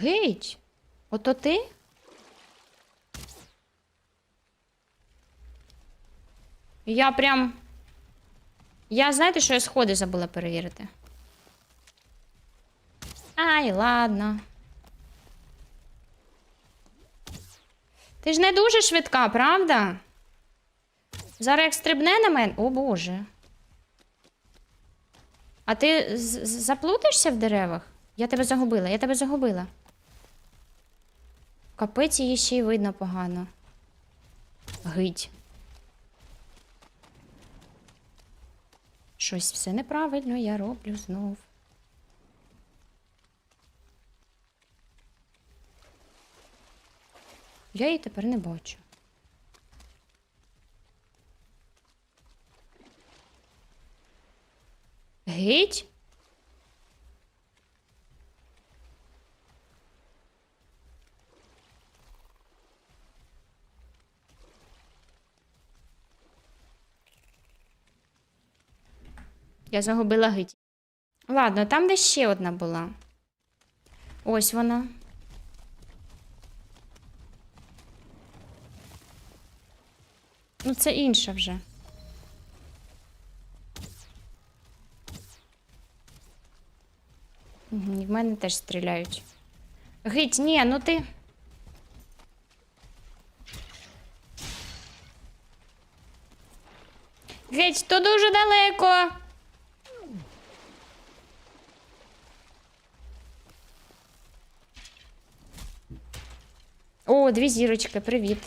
Геть. Ото ти? Я прям. Я знаєте, що я сходи забула перевірити. Ай, ладно. Ти ж не дуже швидка, правда? Зараз як стрибне на мене. О боже. А ти заплутаєшся в деревах? Я тебе загубила, я тебе загубила. Капець її ще й видно погано. Гить. Щось все неправильно я роблю знов. Я її тепер не бачу. Гить? Я загубила гить. Ладно, там де ще одна була. Ось вона. Ну, це інша вже. Угу, в мене теж стріляють. Гить, ні, ну ти. Геть, то дуже далеко. О, дві зірочки, привіт.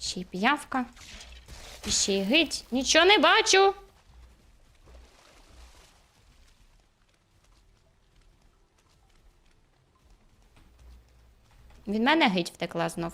Ще й п'явка. І ще й гить. Нічого не бачу. Від мене гить втекла знов.